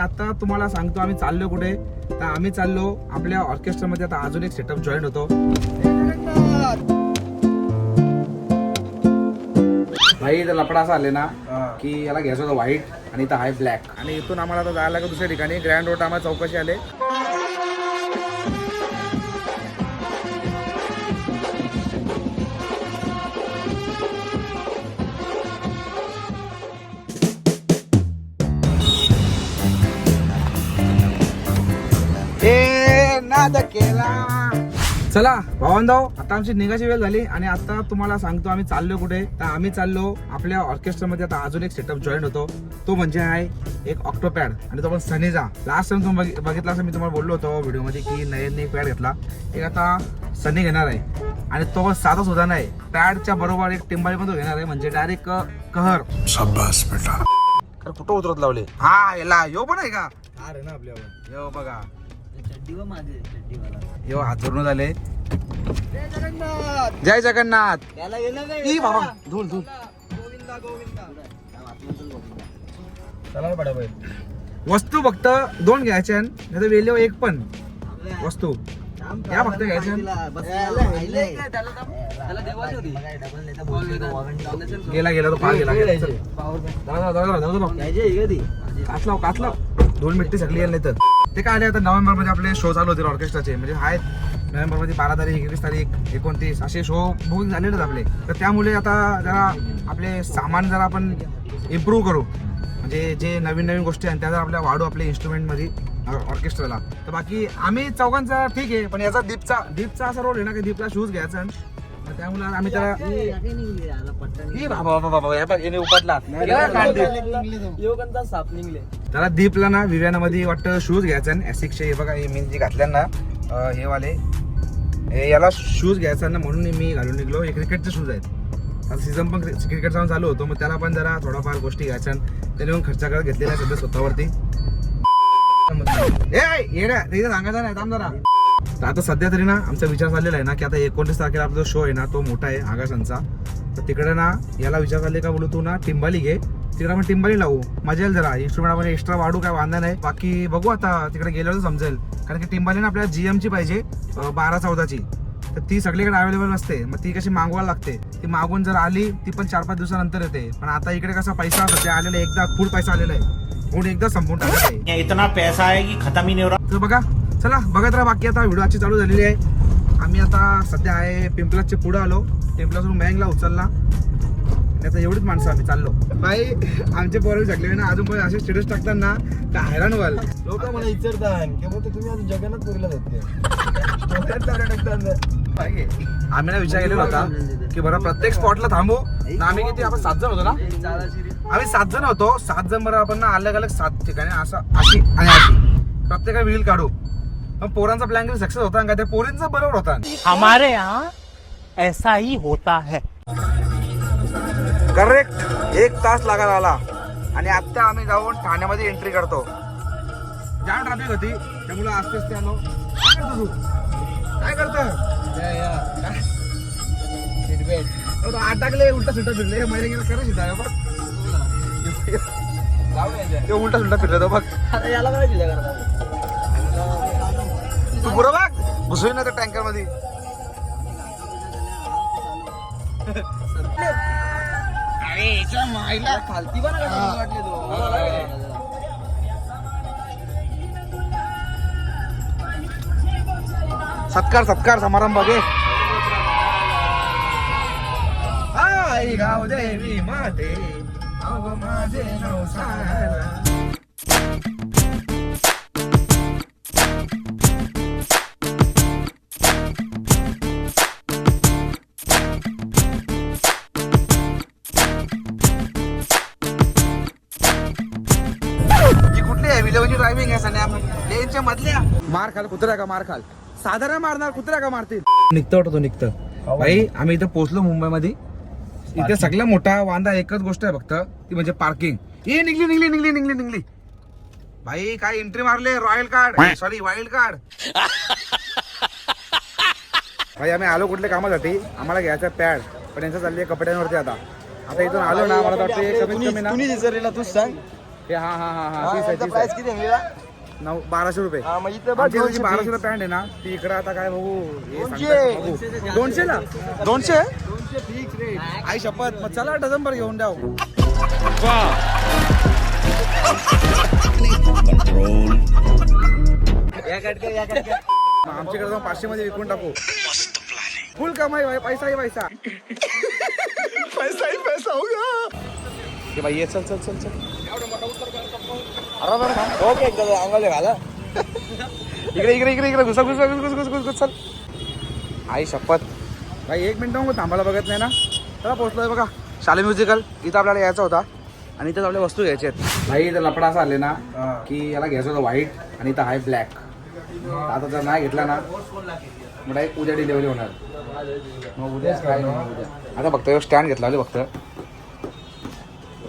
आता तुम्हाला सांगतो आम्ही चाललो कुठे? तर आम्ही चाललो आपल्या ऑर्केस्ट्रामध्ये. आता अजून एक सेटअप जॉईन होतो. भाई इथं लपडा असा आले ना की याला घ्यायचं होतं व्हाईट आणि इथं आहे ब्लॅक आणि इथून आम्हाला आता जायला लागेल दुसऱ्या ठिकाणी. ग्रँड रोड आम्हाला चौकशी आले. चला भावांधाव आता आमची निघायची वेळ झाली आणि आता तुम्हाला सांगतो आम्ही चाललो कुठे. तर आम्ही चाललो आपल्या ऑर्केस्ट्रामध्ये. आता अजून एक सेटअप जॉईन होतो. तो म्हणजे आहे एक ऑक्टोपॅड आणि तो पण सनीचा लास्ट टाइम तुम्ही बघि- बघितला असं मी तुम्हाला बोललो होतो व्हिडिओमध्ये की नयनने एक पॅड घेतला. एक आता सनी घेणार आहे. आणि तो पण साधा सुद्धा नाही. पॅडच्या बरोबर एक टिंबाळी पण तो घेणार आहे. म्हणजे डायरेक्ट कहर. बेटा. अरे कुठं उतरत लावले? हा याला यो पण आहे का? आहे ना आपल्यावर? यो बघा. यो हात धरून झाले. जय जगन्नाथ. त्याला गेलं काय? ई बाबा. धूल धूल गोविंदा गोविंदा. चला बडा बाई वस्तू फक्त दोन घ्यायच्या नाही तर वेल्यो एक पण. वस्तू. या फक्त घ्यायच्या गेला गेला तो पार गेला. गेला. चल. जरा, जरा, जरा, जरा, जरा. काच लाव काच लाव. दोन मिनिटं सगळी येईल नाही तर ते काय आले आता नोव्हेंबरमध्ये आपले शो चालू होतील ऑर्केस्ट्राचे म्हणजे आहेत नोव्हेंबरमध्ये बारा तारीख एकवीस तारीख एकोणतीस असे शो बुकिंग झालेलेच आपले. तर त्यामुळे आता जरा आपले सामान जरा आपण इम्प्रूव्ह करू. म्हणजे जे नवीन नवीन गोष्टी आहेत त्या जर आपल्या वाढू आपल्या इन्स्ट्रुमेंटमध्ये ऑर्केस्ट्राला तर बाकी आम्ही चौघांचा ठीक आहे पण याचा दीपचा दीपचा असा रोल आहे ना की दीपला शूज घ्यायचा आणि त्यामुळे आम्ही त्याला उपटला. साप निघले. त्याला दीपला ना विव्यानामध्ये वाटतं शूज घ्यायचा एसिक्सचे हे बघा हे मी जे घातल्या ना हे वाले हे याला शूज घ्यायचा ना म्हणून मी घालून निघलो. हे क्रिकेटचे शूज आहेत. आता सीझन पण क्रिकेट जाऊन चालू होतो मग त्याला पण जरा थोडाफार गोष्टी घ्यायच्या त्याने पण खर्च करत घेतलेला सध्या स्वतःवरती. सांगायचं नाही थांब जरा. तर आता सध्या तरी ना आमचा विचार चाललेला आहे ना की आता एकोणतीस तारखेला आपला जो शो आहे ना तो मोठा आहे आकाशांचा तर तिकडे ना याला विचार चालले का बोलू तू ना टिंबाली घे. तिकडे आपण टिंबाली लावू. मजा येईल जरा. इन्स्ट्रुमेंट आपण एक्स्ट्रा वाढू काय वांधा नाही. बाकी बघू आता तिकडे गेल्यावर समजेल. कारण की टिंबाली ना आपल्याला GM ची पाहिजे बारा चौदाची. तर ती सगळीकडे अवेलेबल नसते मग ती कशी मागवायला लागते? ती मागून जर आली ती पण चार पाच दिवसानंतर येते. पण आता इकडे कसा पैसा सध्या आलेला आहे, एकदा फुल पैसा आलेला आहे. म्हणून एकदा संपून टाकलेला आहे. इतना पैसा है कि खत्म ही नहीं तर बघा चला बघत राहा बाकी आता व्हिडिओ आजची चालू झालेली आहे. आम्ही आता सध्या आहे पिंपलाचे पुढे आलो. पिंपलासून मँगला उचलला. आता एवढीच माणसं आम्ही चाललो. बाई आमचे पोरं जगले ना अजून पण असे स्टेटस टाकतात ना का हैराण व्हाल. लोक मला विचारतात की मग तुम्ही अजून जगन्नाथ पुरीला आम्ही ना विचार केलेला होता की बरं प्रत्येक स्पॉटला थांबू. आम्ही किती आपण सात जण होतो ना? आम्ही सात जण होतो. सात जण बरं आपण ना अलग अलग सात ठिकाणी असं अशी आणि अशी. प्रत्येका व्हील काढू. मग पोरांचा प्लॅन किती सक्सेस होता का त्या पोरींचा बरोबर होता. हमारे यहाँ ऐसा ही होता है. करेक्ट एक तास लागायला आला. आणि आता आम्ही जाऊन ठाण्यामध्ये एंट्री करतो. जाम ट्रॅफिक होती. त्यामुळे आस्ते आस्ते आलो. काय करतो तू? काय करतो आठ टाकले उलटा सुलटा फिरले महिने गेला करा शिदा बघ. ते उलटा सुलटा फिरले तो बघ. याला काय दिलं तू पुढं बघ. घुसवी ना त्या टँकरमध्ये खालती पण वाटले तो सत्कार सत्कार समारंभ बघे आई गाव देवी माते अव माझे नवसाला. मार खाल कुत्र्या का मार खाल. साधारण मारणार कुत्र्या का मारतील? निघतं वाटतो निघतं. भाई आम्ही इथं पोहोचलो मुंबईमध्ये. इथे सगळ्यात मोठा वांदा एकच गोष्ट आहे फक्त ती म्हणजे पार्किंग ए निघली निघली निघली निघली निघली. भाई काय एंट्री मारले? Royal card sorry wild card भाई आम्ही आलो कुठल्या कामासाठी? आम्हाला घ्यायचा पॅड पण यांचं चालली कपड्यांवरती आता. आता इथून आलो ना मला वाटते कमीत कमी ना कुणी विचारलेला तूच सांग. हे हा हा हा हा प्राइस किती? नऊ बाराशे रुपये हा, मग इथं बघ आमची दोनशे जी बाराशे. रुपये पॅन्ट आहे ना ती इकडे आता काय बघू हे दोनशे. ला दोनशे. आई शपथ मग चला डझन भर घेऊन या या. मग आमच्याकडे जाऊन पाचशे मध्ये विकून टाकू फुल कमाई भाई पैसा ही पैसा पैसा ही पैसा होगा हे भाई ये चल चल चल चल. ओके अंगाला घाला. इकडे इकडे इकडे इकडे घुसा घुसा घुस घुस घुस घुस चल. आई शपथ. भाई एक मिनिट मग थांबायला बघत नाही ना? चला पोहोचलोय बघा. शाले म्युझिकल इथं आपल्याला यायचा होता. आणि इथं आपल्या वस्तू घ्यायच्या आहेत. भाई इथं लपडा असा आले ना की याला घ्यायचं होतं व्हाईट आणि इथं आहे ब्लॅक आता जर नाही घेतला ना मग डायरेक्ट उद्या डिलिव्हरी होणार. मग उद्या काय उद्या. आता फक्त स्टँड घेतला फक्त.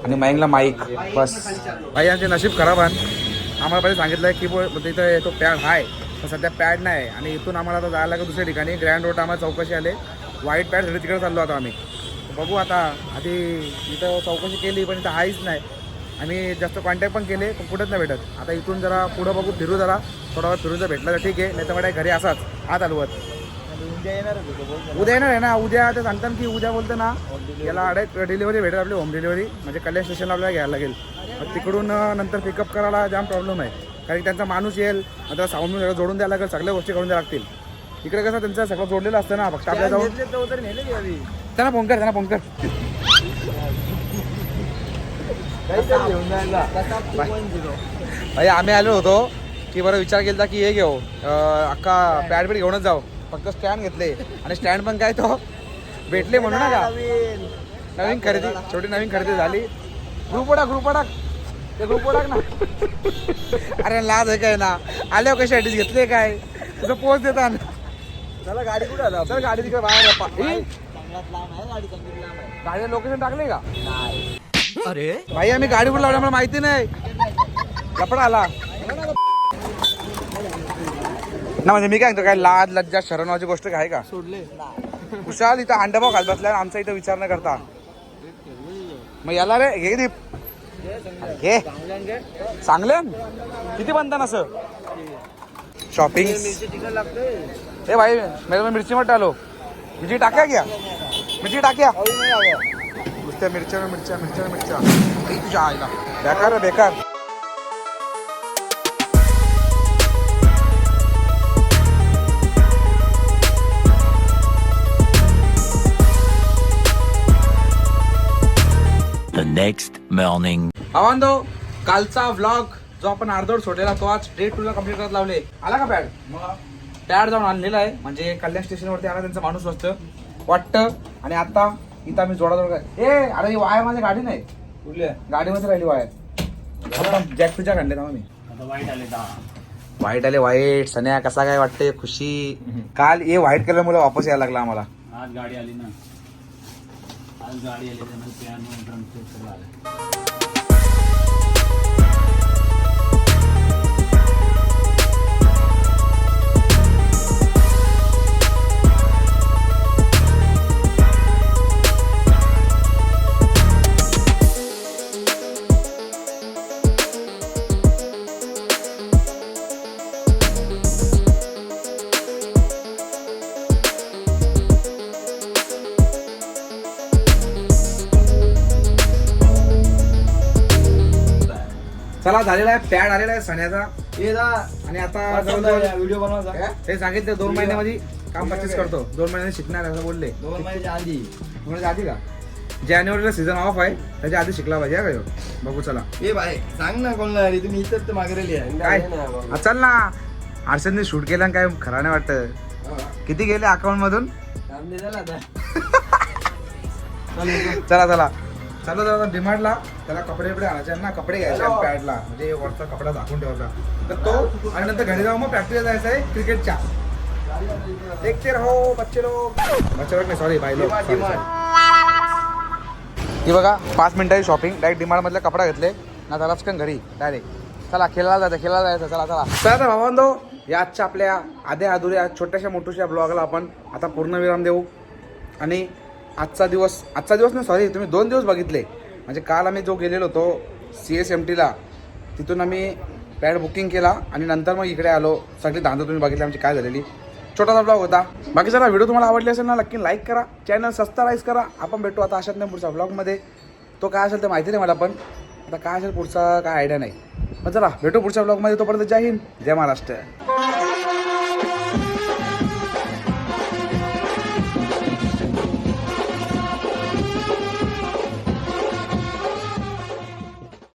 आणि माईकला माईक बस. भाई यांचे नशीब खराब आहे. आम्हाला पहिले सांगितलं की बुवा तिथं तो पॅड आहे पण सध्या पॅड नाही. आणि इथून आम्हाला आता जायला लागेल दुसऱ्या ठिकाणी. ग्रँड रोड आम्हाला चौकशी आले. व्हाईट पॅडसाठी तिकडे चाललो आता आम्ही. बघू आता. आधी इथं चौकशी केली पण इथं आहेच नाही. आम्ही जास्त कॉन्टॅक्ट पण केले पण कुठंच नाही भेटत. आता इथून जरा पुढं बघू फिरू जरा. थोडा वेळ फिरून जर भेटला तर ठीक आहे. नाही तर मला घरी असाच. आत हलवत. उद्या होतो बोल. उद्या येणार आहे ना? उद्या ते सांगतात की उद्या बोलतं ना याला डायरेक्ट डिलिव्हरी भेटेल आपली होम डिलिव्हरी म्हणजे कल्याण स्टेशनला आपल्याला घ्यायला लागेल. मग तिकडून नंतर पिकअप करायला जाम प्रॉब्लेम आहे. कारण की त्यांचा माणूस येईल नंतर साऊंड सगळं जोडून द्यायला लागेल सगळ्या गोष्टी करून द्यायला लागतील. इकडे कसं त्यांचं सगळं जोडलेलं असतं ना फक्त आपल्या जाऊन. त्यांना फोन कर त्यांना फोन कर. काहीतरी घेऊन जायला. कसा 2.0. भाई आम्ही आलो होतो की बरं विचार केला की हे घेऊ. अख्खा पॅड बीड घेऊनच जाऊ. फक्त स्टँड घेतले. आणि स्टँड पण काय तो भेटले म्हणून ना का नवीन. नवीन खरेदी छोटी नवीन खरेदी झाली. ग्रुप टाक ग्रुप टाक ते ग्रुप टाक ना. अरे लाज आहे काय ना? आल्यावर कशी ऍडिस घेतले काय? तुझं पोच देता चला गाडी कुठे आता चल गाडी तिकडे बाहेर गाडी लोकेशन टाकले का? नाही. अरे? भाई आम्ही गाडी कुठे लावली आम्हाला माहिती नाही. कपडा आला. ना म्हणजे मी काय म्हणतो काय लाज लज्जा शरण नावाची गोष्ट काय का? सोडले. कुशाल इथं अंडाभाव घाल बसलाय आमचा इथं विचार न करता. मग याला रे घे दीप. घे. चांगले? किती बनतात असं? शॉपिंग ए भाई मेरे में मिर्ची मत डालो. मिर्ची टाक्या क्या? मिर्ची टाक्या. नुसत्या मिरच्या मिरच्या मिरच्या मिरच्या. तुझ्या आईला बेकार बेकार. Next morning. आवांदो कालचा व्लॉग जो आपण अर्धवट सोडलेला तो आज डे टू ला कंप्लीट करत लावले. आला का पॅड पॅड जाऊन आणलेला आहे. म्हणजे कल्याण स्टेशनवरती आला त्यांचा माणूस बसतं वाटतं. आणि आता इथं आम्ही जोडाजोड काय ए अरे वायर माझ्या गाडी नाही. कुठल्या गाडीमध्ये राहिली वायर जॅक तुझ्या काढले ना मी. वाईट आले वाईट सन्या कसा काय वाटते खुशी. काल हे व्हाईट कलर मुळे वापस यायला लागला आम्हाला. आज गाडी आली ना. गाडी आली त्यानंतर पियानो ड्रम सेट सगळं आलं. चला झालेला आहे पॅड आलेला आहे सण्याचा. ये जा. आणि आता जवळजवळ व्हिडिओ बनवायचा ते सांगितलं दोन महिन्यामध्ये काम पच्चीस करतो. दोन महिन्याने शिकणार असं बोलले. दोन महिन्याच्या आधी. म्हणजे आधी का? जानेवारीला सीझन ऑफ आहे. त्याच्या आधी शिकला पाहिजे का ह्यो? बघू चला. ए भाई सांग ना कोणाला अरे तुम्ही इथंच तर मागरेली आहे काय? चल ना. हर्षदने शूट केलं काय खरं नाही वाटत. किती गेले अकाउंट मधून? चला चला. चला दादा डिमांडला. त्याला कपडे बिपडे आणायचे ना कपडे घ्यायचे पॅडला म्हणजे वरचा कपडा झाकून ठेवायचा. तर तो आणि नंतर घरी जाऊन मग प्रॅक्टिस जायचं आहे क्रिकेटच्या. देखते हो बच्चे लोक. बच्चे लोक नाही सॉरी बाय लोक. डिमांड, ही बघा पाच मिनिटाची शॉपिंग डायरेक्ट डिमांड कपडा घेतले. ना त्याला चिकन घरी डायरेक्ट चला खेळायला जायचं खेळायला जायचं चला चला. चला तर भावांदो या आजच्या आपल्या आध्या अधुऱ्या छोट्याशा मोठ्याशा ब्लॉगला आपण आता पूर्ण विराम देऊ. आणि आजचा दिवस आजचा दिवस नाही सॉरी तुम्ही दोन दिवस बघितले. म्हणजे काल आम्ही जो गेलेलो होतो सी एस एम टीला तिथून आम्ही पॅड बुकिंग केला आणि नंतर मग इकडे आलो. सगळी दांदा तुम्ही बघितली आमची काय झालेली. छोटासा ब्लॉग होता. बाकी जरा व्हिडिओ तुम्हाला आवडले असेल ना नक्की लाईक करा. चॅनल सबस्क्राईब करा. आपण भेटू आता अशात नाही पुढच्या ब्लॉगमध्ये तो काय असेल ते माहिती नाही मला पण आता काय असेल पुढचा काय आयडिया नाही. मग चला भेटू पुढच्या ब्लॉगमध्ये तोपर्यंत जय हिंद जय महाराष्ट्र.